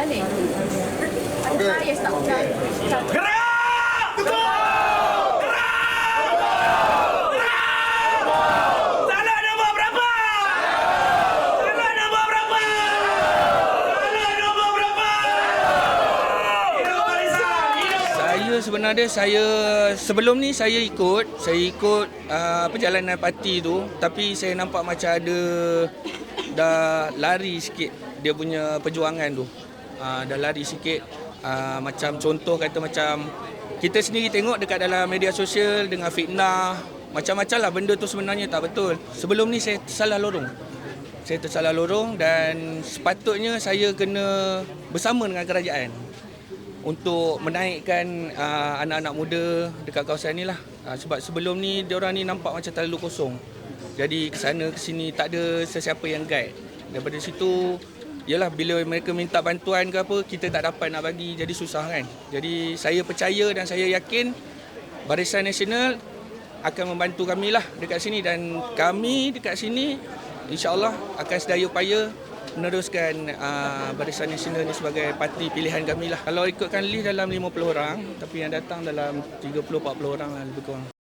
Ada sebenarnya saya sebelum ni saya ikut, saya ikut uh, perjalanan parti tu. Tapi saya nampak macam ada dah lari sikit dia punya perjuangan tu. Uh, dah lari sikit uh, macam contoh kata macam kita sendiri tengok dekat dalam media sosial dengan fitnah macam-macam lah benda tu sebenarnya tak betul. Sebelum ni saya tersalah lorong. Saya tersalah lorong dan sepatutnya saya kena bersama dengan kerajaan untuk menaikkan uh, anak-anak muda dekat kawasan ni lah. Uh, sebab sebelum ni diorang ni nampak macam terlalu kosong. Jadi ke sana ke sini tak ada sesiapa yang guide. Daripada situ Yalah bila mereka minta bantuan ke apa kita tak dapat nak bagi jadi susah kan. Jadi saya percaya dan saya yakin Barisan Nasional akan membantu kami lah dekat sini dan kami dekat sini insyaAllah akan sedaya upaya meneruskan uh, Barisan Nasional ni sebagai parti pilihan kami lah. Kalau ikutkan list dalam 50 orang tapi yang datang dalam 30-40 orang lah lebih kurang.